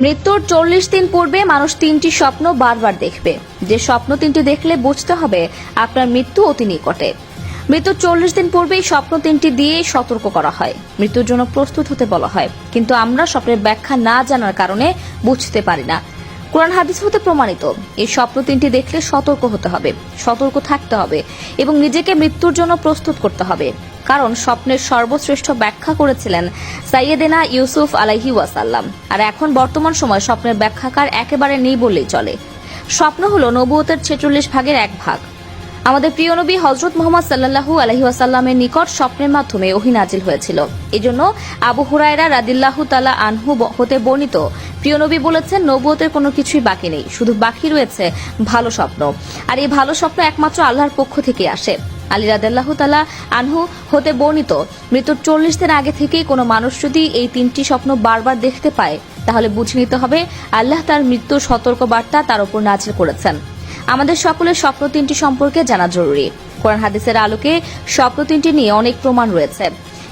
মৃত্যুর চল্লিশ দিন পূর্বে মানুষ তিনটি স্বপ্ন বারবার দেখবে। যে স্বপ্ন তিনটি দেখলে বুঝতে হবে আপনার মৃত্যু অতি নিকটে। মৃত্যুর চল্লিশ দিন পূর্বেই স্বপ্ন তিনটি দিয়ে সতর্ক করা হয়। মৃত্যুর জন্য প্রস্তুত হতে বলা হয়। কিন্তু আমরা স্বপ্নের ব্যাখ্যা না জানার কারণে বুঝতে পারি না। কোরআন হাদিস হতে প্রমাণিত, এই স্বপ্ন তিনটি দেখলে সতর্ক হতে হবে, সতর্ক থাকতে হবে এবং নিজেকে মৃত্যুর জন্য প্রস্তুত করতে হবে। কারণ স্বপ্নের সর্বশ্রেষ্ঠ ব্যাখ্যা করেছিলেন সাইয়েদেনা ইউসুফ আলাইহি ওয়াসাল্লাম। আর এখন বর্তমান সময় স্বপ্নের ব্যাখ্যাকার একেবারে নেই বললেই চলে। স্বপ্ন হলো নবুয়তের ছেচল্লিশ ভাগের এক ভাগ। আমাদের প্রিয় নবী হজরত মোহাম্মদ সাল্লাহু আলহি ওয়াসাল্লামের নিকট স্বপ্নের মাধ্যমে ওহি নাজিল হয়েছিল। এজন্য আবু হুরায়রা রাদিল্লাহু তালা আনহু হতে বর্ণিত, প্রিয় নবী বলেছেন, নবুয়তের কোনো কিছুই বাকি নেই, শুধু বাকি রয়েছে ভালো স্বপ্ন। আর এই ভালো স্বপ্ন একমাত্র আল্লাহর পক্ষ থেকে আসে। আলী রাদাল্লাহ তালা আনহু হতে বর্ণিত, মৃত্যুর চল্লিশ দিন আগে থেকেই কোনো মানুষ যদি এই তিনটি স্বপ্ন বারবার দেখতে পায়, তাহলে বুঝে নিতে হবে আল্লাহ তার মৃত্যুর সতর্ক বার্তা তার উপর নাজিল করেছেন। আমাদের সকলের স্বপ্ন তিনটি সম্পর্কে জানা জরুরি। কোরআন হাদিসের আলোকে স্বপ্ন তিনটি নিয়ে অনেক প্রমাণ রয়েছে।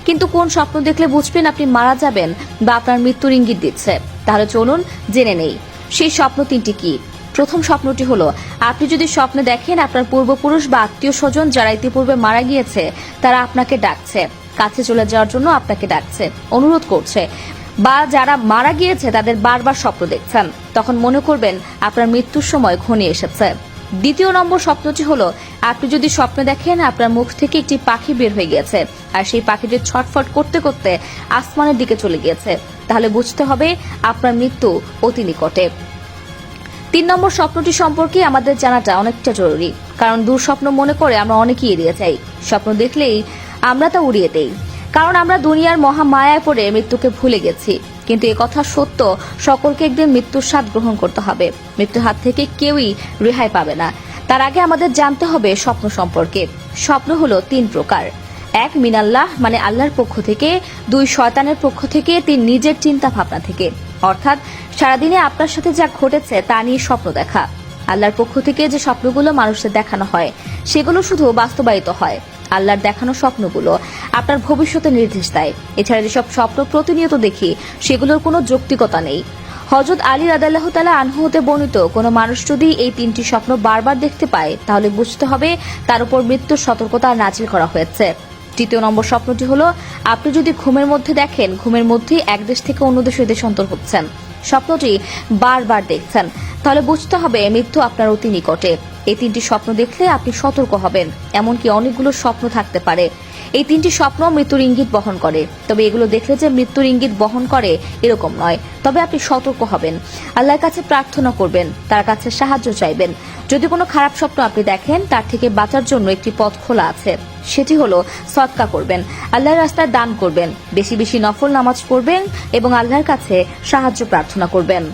কিন্তু কোন স্বপ্ন দেখলে বুঝবেন আপনি মারা যাবেন বা আপনার মৃত্যুর ইঙ্গিত দিচ্ছে? তাহলে চলুন জেনে নেই, সেই স্বপ্ন তিনটি কি? প্রথম স্বপ্নটি হলো, আপনি যদি স্বপ্নে দেখেন আপনার পূর্বপুরুষ বা আত্মীয় স্বজন যারা ইতিপূর্বে মারা গিয়েছে, তারা আপনাকে ডাকছে, কাছে চলে যাওয়ার জন্য আপনাকে ডাকছে, অনুরোধ করছে। বা যারা মারা গিয়েছে, তাদের বারবার স্বপ্ন দেখছেন। তখন মনে করবেন, আপনার মৃত্যুর সময় ঘনিয়ে এসেছে। দ্বিতীয় নম্বর স্বপ্নটি হলো, আপনি যদি স্বপ্নে দেখেন, আপনার মুখ থেকে একটি পাখি বের হয়ে গিয়েছে। আর সেই পাখিটি ছটফট করতে করতে আসমানের দিকে চলে গিয়েছে। তাহলে বুঝতে হবে, আপনার মৃত্যু অতি নিকটে। তিন নম্বর স্বপ্নটি সম্পর্কে আমাদের জানাটা অনেকটা জরুরি, কারণ দুঃস্বপ্ন মনে করে আমরা অনেকেই এড়িয়ে যাই। স্বপ্ন দেখলেই আমরা তা উড়িয়ে দেই। কারণ আমরা দুনিয়ার মহা মায়ায় পড়ে মৃত্যুকে ভুলে গেছি। কিন্তু এ কথা সত্য, সকলকে একদিন মৃত্যুর স্বাদ গ্রহণ করতে হবে। মৃত্যুর হাত থেকে কেউই রেহাই পাবে না। তার আগে আমাদের জানতে হবে স্বপ্ন সম্পর্কে। স্বপ্ন হলো তিন প্রকার। এক মিনাল্লাহ মানে আল্লাহর পক্ষ থেকে, দুই শয়তানের পক্ষ থেকে, তিন নিজের চিন্তা ভাবনা থেকে। অর্থাৎ, সারাদিনে আপনার সাথে যা ঘটেছে, তা নিয়ে স্বপ্ন দেখা। আল্লাহর পক্ষ থেকে যে স্বপ্নগুলো মানুষের দেখানো হয়, সেগুলো শুধু বাস্তবায়িত হয়। আল্লাহর দেখানো স্বপ্নগুলো আপনার ভবিষ্যতে নির্দেশ দেয়। এছাড়া যেসব স্বপ্ন প্রতিনিয়ত দেখি, সেগুলোর কোনো যৌক্তিকতা নেই। হজরত আলী রাদাল্লাহ তালা আনহু হতে বর্ণিত, কোনো মানুষ যদি এই তিনটি স্বপ্ন বারবার দেখতে পায়, তাহলে বুঝতে হবে তার উপর মৃত্যুর সতর্কতা নাজিল করা হয়েছে। তৃতীয় নম্বর স্বপ্নটি হলো, আপনি যদি ঘুমের মধ্যে দেখেন, ঘুমের মধ্যেই এক দেশ থেকে অন্য দেশে দেশান্তর হচ্ছেন। স্বপ্নটি বারবার দেখছেন। তাহলে বুঝতে হবে, মৃত্যু আপনার অতি নিকটে। এই তিনটি স্বপ্ন দেখলে আপনি সতর্ক হবেন, এমনকি অনেকগুলো স্বপ্ন থাকতে পারে। এই তিনটি স্বপ্ন মৃত্যুর ইঙ্গিত বহন করে। তবে এগুলো দেখলে যে মৃত্যুর ইঙ্গিত বহন করে, এরকম নয়। তবে আপনি সতর্ক হবেন। আল্লাহর কাছে প্রার্থনা করবেন, তার কাছে সাহায্য চাইবেন। যদি কোনো খারাপ স্বপ্ন আপনি দেখেন, তার থেকে বাঁচার জন্য একটি পথ খোলা আছে। সেটি হলো সৎকা করবেন, আল্লাহর রাস্তায় দান করবেন, বেশি বেশি নফল নামাজ পড়বেন এবং আল্লাহর কাছে সাহায্য প্রার্থনা করবেন।